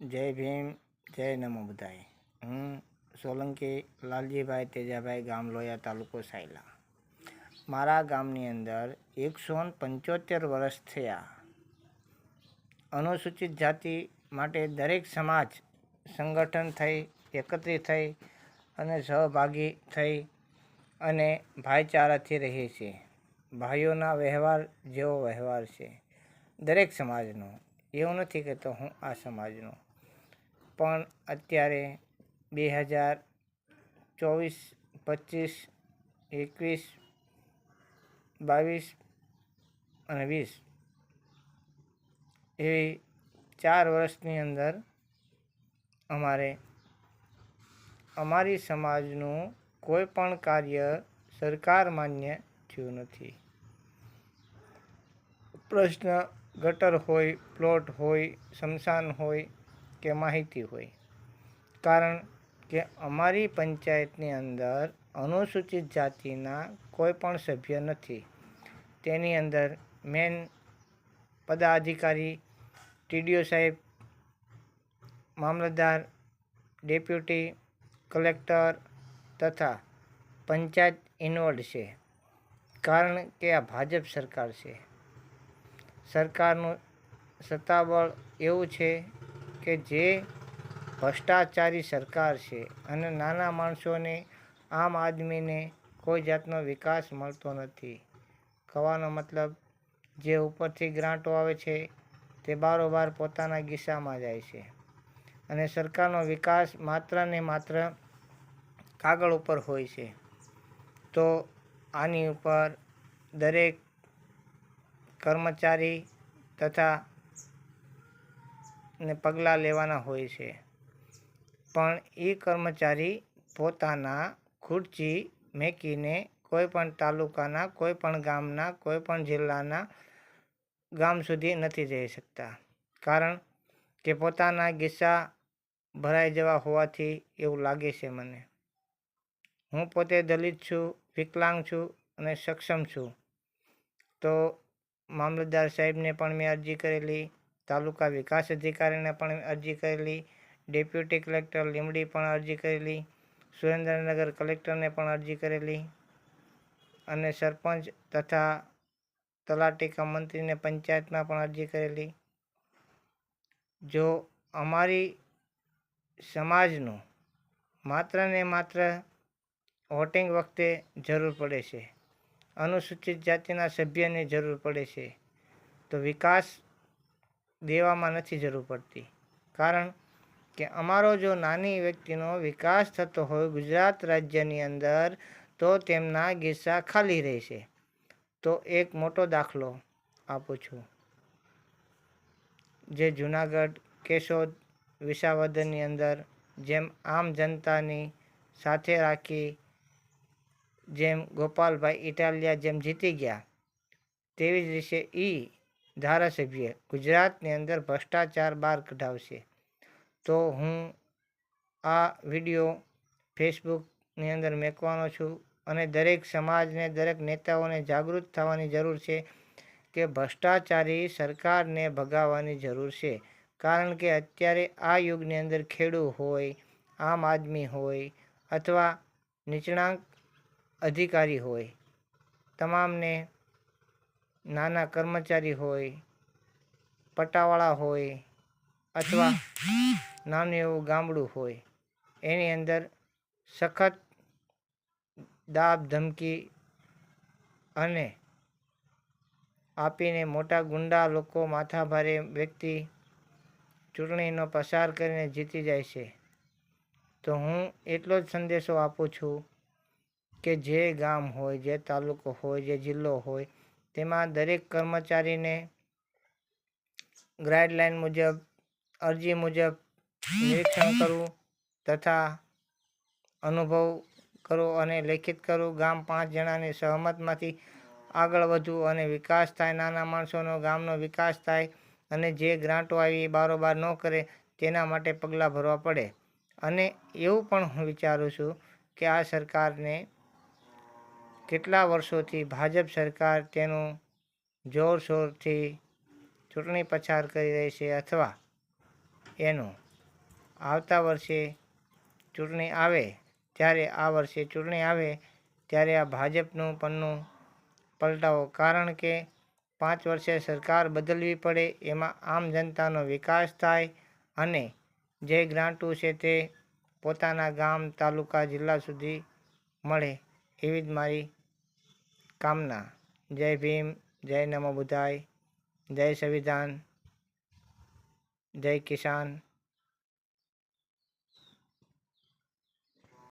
જય ભીમ, જય નમો બધાય. હું સોલંકી લાલજીભાઈ તેજાભાઈ ગામ લોયા તાલુકો સાયલા. મારા ગામની અંદર એકસો પંચોતેર વર્ષ થયા. અનુસૂચિત જાતિ માટે દરેક સમાજ સંગઠન થઈ, એકત્રિત થઈ અને સહભાગી થઈ અને ભાઈચારાથી રહીએ છે. ભાઈઓના વ્યવહાર જેવો વ્યવહાર છે. દરેક સમાજનો એવું નથી કહેતો હું આ સમાજનો. પણ અત્યારે બે હજાર ચોવીસ, પચીસ, એકવીસ, બાવીસ અને વીસ એવી ચાર વર્ષની અંદર અમારે, અમારી સમાજનું કોઈ પણ કાર્ય સરકાર માન્ય થયું નથી. પ્રશ્ન ગટર હોય, પ્લોટ હોય સ્મશાન હોય કે માહિતી હોય. કારણ કે અમારી પંચાયતની અંદર અનુસૂચિત જાતિના કોઈ પણ સભ્ય નથી. તેની અંદર મેન પદાધિકારી, ટીડીઓ સાહેબ, મામલતદાર, ડેપ્યુટી કલેક્ટર તથા પંચાયત ઇન્વોલ્ડ છે. કારણ કે આ ભાજપ સરકાર છે. સરકારનું સત્તાબળ એવું છે કે જે ભ્રષ્ટાચારી સરકાર છે અને નાના માણસોને આમ આદમીને કોઈ જાતનો વિકાસ મળતો નથી. કહેવાનો મતલબ જે ઉપરથી ગ્રાન્ટો આવે છે તે બારોબાર પોતાના ગિસ્સામાં જાય છે. અને સરકારનો વિકાસ માત્ર ને માત્ર કાગળ ઉપર હોય છે. તો આની ઉપર દરેક કર્મચારી તથા ને પગલાં લેવાના હોય છે. પણ એ કર્મચારી પોતાના ખુરચી મેકીને કોઈ પણ તાલુકાના કોઈ પણ ગામના, કોઈપણ જિલ્લાના ગામ સુધી નથી જઈ શકતા. કારણ કે પોતાના ગિસ્સા ભરાઈ જવા હોવાથી એવું લાગે છે મને. હું પોતે દલિત છું, વિકલાંગ છું અને સક્ષમ છું. તો મામલતદાર સાહેબને પણ મેં અરજી કરેલી, તાલુકા વિકાસ અધિકારીને પણ અરજી કરેલી, ડેપ્યુટી કલેક્ટર લીમડી પણ અરજી કરેલી, સુરેન્દ્રનગર કલેક્ટરને પણ અરજી કરેલી અને સરપંચ તથા તલાટી મંત્રીને પંચાયતમાં પણ અરજી કરેલી. જો અમારી સમાજનું માત્ર ને માત્ર વોટિંગ વખતે જરૂર પડે છે અનુસૂચિત જાતિના સભ્યને જરૂર પડે છે. તો વિકાસ દેવામાં નથી જરૂર પડતી. કારણ કે અમારો જો નાની વ્યક્તિનો વિકાસ થતો હોય ગુજરાત રાજ્યની અંદર, તો તેમના ગિસ્સા ખાલી રહેશે. તો એક મોટો દાખલો આપું છું. જે જુનાગઢ, કેશોદ, વિસાવદરની અંદર જેમ આમ જનતાની સાથે રાખી જેમ ગોપાલભાઈ ઇટાલિયા જેમ જીતી ગયા, તેવી જ રીતે એ ધારાસભ્ય ગુજરાતની અંદર ભ્રષ્ટાચાર બહાર કઢાવશે. તો હું આ વીડિયો ફેસબુકની અંદર મેકવાનો છું અને દરેક સમાજને, દરેક નેતાઓને જાગૃત થવાની જરૂર છે કે ભ્રષ્ટાચારી સરકારને ભગાવવાની જરૂર છે. કારણ કે અત્યારે આ યુગની અંદર ખેડૂ હોય, આમ આદમી હોય અથવા નીચણાંક અધિકારી હોય, તમામને નાના કર્મચારી હોય, પટાવાળા હોય અથવા નાનું એવું ગામડું હોય, એની અંદર સખત દાબ ધમકી અને આપીને મોટા ગુંડા લોકો માથાભારે વ્યક્તિ ચૂંટણીનો પસાર કરીને જીતી જાય છે. તો હું એટલો જ સંદેશો આપું છું કે જે ગામ હોય, જે તાલુકો હોય, જે જિલ્લો હોય, તેમાં દરેક કર્મચારીને ગાઈડલાઇન મુજબ, અરજી મુજબ નિરીક્ષણ કરવું તથા અનુભવ કરો અને લેખિત કરવું. ગામ પાંચ જણાની સહમતમાંથી આગળ વધવું અને વિકાસ થાય. નાના માણસોનો ગામનો વિકાસ થાય અને જે ગ્રાન્ટો આવી એ બારોબાર ન કરે તેના માટે પગલાં ભરવા પડે. અને એવું પણ હું વિચારું છું કે આ સરકારને કેટલા વર્ષોથી ભાજપ સરકાર તેનું જોરશોરથી ચૂંટણી પ્રચાર કરી રહી છે અથવા એનું આવતા વર્ષે ચૂંટણી આવે ત્યારે આ વર્ષે ચૂંટણી આવે, ત્યારે આ ભાજપનું પન્નું પલટાવો. કારણ કે પાંચ વર્ષે સરકાર બદલવી પડે, એમાં આમ જનતાનો વિકાસ થાય અને જે ગ્રાન્ટો છે તે પોતાના ગામ, તાલુકા, જિલ્લા સુધી મળે એવી જ મારી કામના. જય ભીમ જય નમો બુધાય જય સંવિધાન જય કિસાન.